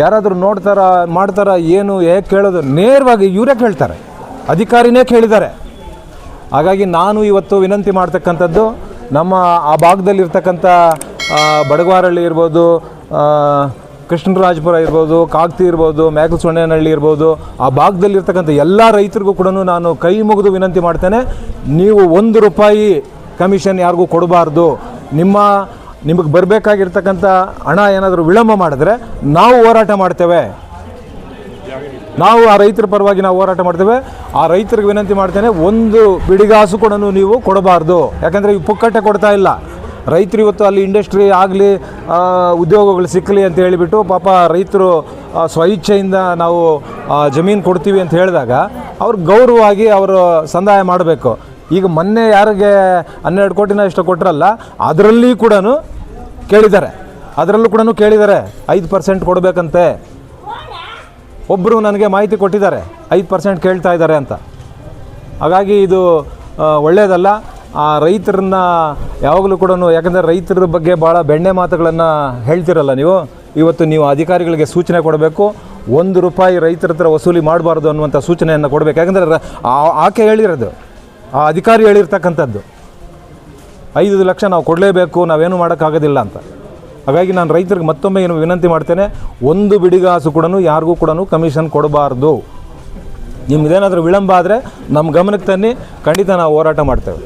ಯಾರಾದರೂ ನೋಡ್ತಾರ, ಮಾಡ್ತಾರ, ಏನು, ಹೇಗೆ ಕೇಳೋದು, ನೇರವಾಗಿ ಇವರೇ ಕೇಳ್ತಾರೆ, ಅಧಿಕಾರಿನೇ ಕೇಳಿದ್ದಾರೆ. ಹಾಗಾಗಿ ನಾನು ಇವತ್ತು ವಿನಂತಿ ಮಾಡ್ತಕ್ಕಂಥದ್ದು, ನಮ್ಮ ಆ ಭಾಗದಲ್ಲಿರ್ತಕ್ಕಂಥ ಬಡಗ್ವಾರಳ್ಳಿ ಇರ್ಬೋದು ಕೃಷ್ಣರಾಜಪುರ ಇರ್ಬೋದು, ಕಾಗ್ತಿ ಇರ್ಬೋದು ಮೇಕಲಸೊಣ್ಣೆನಹಳ್ಳಿ ಇರ್ಬೋದು, ಆ ಭಾಗದಲ್ಲಿರ್ತಕ್ಕಂಥ ಎಲ್ಲ ರೈತರಿಗೂ ಕೂಡ ನಾನು ಕೈ ಮುಗಿದು ವಿನಂತಿ ಮಾಡ್ತೇನೆ, ನೀವು ಒಂದು ರೂಪಾಯಿ ಕಮಿಷನ್ ಯಾರಿಗೂ ಕೊಡಬಾರ್ದು. ನಿಮ್ಮ ನಿಮಗೆ ಬರಬೇಕಾಗಿರ್ತಕ್ಕಂಥ ಹಣ ಏನಾದರೂ ವಿಳಂಬ ಮಾಡಿದ್ರೆ ನಾವು ಹೋರಾಟ ಮಾಡ್ತೇವೆ. ನಾವು ಆ ರೈತರ ಪರವಾಗಿ ನಾವು ಹೋರಾಟ ಮಾಡ್ತೇವೆ. ಆ ರೈತರಿಗೆ ವಿನಂತಿ ಮಾಡ್ತೇನೆ, ಒಂದು ಬಿಡಿಗಾಸು ಕೂಡ ನೀವು ಕೊಡಬಾರ್ದು. ಯಾಕಂದರೆ ಈ ಪುಕ್ಕಟ್ಟೆ ಕೊಡ್ತಾ ಇಲ್ಲ. ರೈತರು ಇವತ್ತು ಅಲ್ಲಿ ಇಂಡಸ್ಟ್ರಿ ಆಗಲಿ ಉದ್ಯೋಗಗಳು ಸಿಕ್ಕಲಿ ಅಂತ ಹೇಳಿಬಿಟ್ಟು ಪಾಪ ರೈತರು ಸ್ವಇಚ್ಛೆಯಿಂದ ನಾವು ಜಮೀನು ಕೊಡ್ತೀವಿ ಅಂತ ಹೇಳಿದಾಗ ಅವ್ರು ಗೌರವವಾಗಿ ಅವರು ಸಂದಾಯ ಮಾಡಬೇಕು. ಈಗ ಮೊನ್ನೆ ಯಾರಿಗೆ ಹನ್ನೆರಡು ಕೋಟಿನ ಇಷ್ಟು ಕೊಟ್ಟರಲ್ಲ ಅದರಲ್ಲಿ ಕೂಡ ಕೇಳಿದ್ದಾರೆ. ಅದರಲ್ಲೂ ಕೂಡ ಕೇಳಿದ್ದಾರೆ, ಐದು ಪರ್ಸೆಂಟ್ ಕೊಡಬೇಕಂತೆ. ಒಬ್ಬರು ನನಗೆ ಮಾಹಿತಿ ಕೊಟ್ಟಿದ್ದಾರೆ, ಐದು ಪರ್ಸೆಂಟ್ ಕೇಳ್ತಾ ಇದ್ದಾರೆ ಅಂತ. ಹಾಗಾಗಿ ಇದು ಒಳ್ಳೆಯದಲ್ಲ ಆ, ರೈತರನ್ನ ಯಾವಾಗಲೂ ಕೂಡ ಯಾಕಂದರೆ ರೈತರ ಬಗ್ಗೆ ಭಾಳ ಬೆಣ್ಣೆ ಮಾತುಗಳನ್ನು ಹೇಳ್ತಿರಲ್ಲ ನೀವು. ಇವತ್ತು ನೀವು ಅಧಿಕಾರಿಗಳಿಗೆ ಸೂಚನೆ ಕೊಡಬೇಕು. ಒಂದು ರೂಪಾಯಿ ರೈತರ ಹತ್ರ ವಸೂಲಿ ಮಾಡಬಾರ್ದು ಅನ್ನುವಂಥ ಸೂಚನೆಯನ್ನು ಕೊಡಬೇಕು. ಯಾಕಂದರೆ ಆಕೆ ಹೇಳಿರೋದು ಆ ಅಧಿಕಾರಿ ಹೇಳಿರ್ತಕ್ಕಂಥದ್ದು. ಐದು ಲಕ್ಷ ನಾವು ಕೊಡಲೇಬೇಕು, ನಾವೇನು ಮಾಡೋಕ್ಕಾಗೋದಿಲ್ಲ ಅಂತ. ಹಾಗಾಗಿ ನಾನು ರೈತರಿಗೆ ಮತ್ತೊಮ್ಮೆ ಏನು ವಿನಂತಿ ಮಾಡ್ತೇನೆ, ಒಂದು ಬಿಡಿಗಾಸು ಕೂಡ ಯಾರಿಗೂ ಕೂಡ ಕಮಿಷನ್ ಕೊಡಬಾರ್ದು. ನಿಮ್ಗೇನಾದರೂ ವಿಳಂಬ ಆದರೆ ನಮ್ಮ ಗಮನಕ್ಕೆ ತನ್ನಿ, ಖಂಡಿತ ನಾವು ಹೋರಾಟ ಮಾಡ್ತೇವೆ.